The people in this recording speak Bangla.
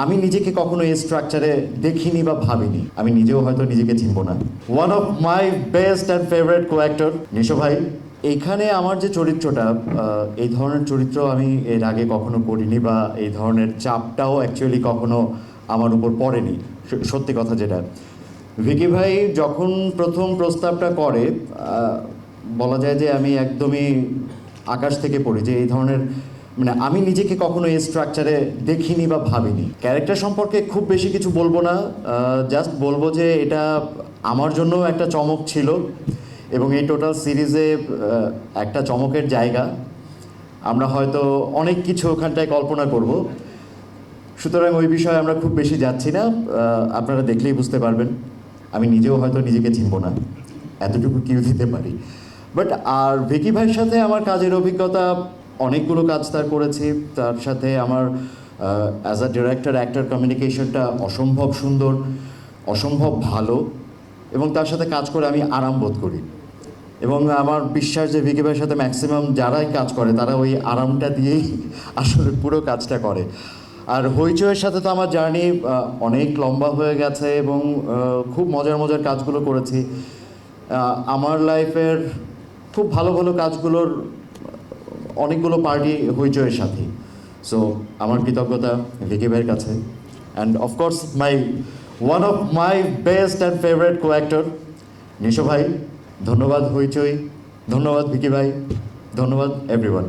আমি নিজেকে কখনো এই স্ট্রাকচারে দেখিনি বা ভাবিনি। আমি নিজেও হয়তো নিজেকে চিনব না। One of my best and favourite co actor Nisho ভাই এইখানে আমার যে চরিত্রটা এই ধরনের চরিত্র আমি এর আগে কখনো করিনি বা এই ধরনের চাপটাও অ্যাকচুয়ালি কখনো আমার উপর পড়েনি। সত্যি কথা যেটা। ভিকি ভাই যখন প্রথম প্রস্তাবটা করে বলা যায় যে আমি একদমই আকাশ থেকে পড়ি, যে এই ধরনের মানে আমি নিজেকে কখনো এই স্ট্রাকচারে দেখিনি বা ভাবিনি। ক্যারেক্টার সম্পর্কে খুব বেশি কিছু বলব না জাস্ট বলব যে এটা আমার জন্য একটা চমক ছিল এবং এই টোটাল সিরিজে একটা চমকের জায়গা। আমরা হয়তো অনেক কিছু ওখানটায় কল্পনা করব। সুতরাং ওই বিষয়ে আমরা খুব বেশি যাচ্ছি না আপনারা দেখলেই বুঝতে পারবেন। আমি নিজেও হয়তো নিজেকে চিনব না, এতটুকু কিউ দিতে পারি। বাট আর ভিকি ভাইয়ের সাথে আমার কাজের অভিজ্ঞতা অনেকগুলো কাজ তার করেছি। তার সাথে আমার অ্যাজ আ ডিরেক্টর অ্যাক্টর কমিউনিকেশনটা অসম্ভব সুন্দর, অসম্ভব ভালো এবং তার সাথে কাজ করে আমি আরাম বোধ করি। এবং আমার বিশ্বাস যে ভিকি ভাইয়ের সাথে ম্যাক্সিমাম যারাই কাজ করে, তারা ওই আরামটা দিয়েই আসলে পুরো কাজটা করে। আর হইচইয়ের সাথে তো আমার জার্নি অনেক লম্বা হয়ে গেছে এবং খুব মজার মজার কাজগুলো করেছি। আমার লাইফের খুব ভালো ভালো কাজগুলোর অনেকগুলো পার্টি হইচয়ের সাথে। সো আমার কৃতজ্ঞতা ভিকি ভাইয়ের কাছে। And of course my one of my best and favourite co actor Nisho ভাই, ধন্যবাদ হইচই, ধন্যবাদ ভিকি ভাই, ধন্যবাদ এভরিওয়ান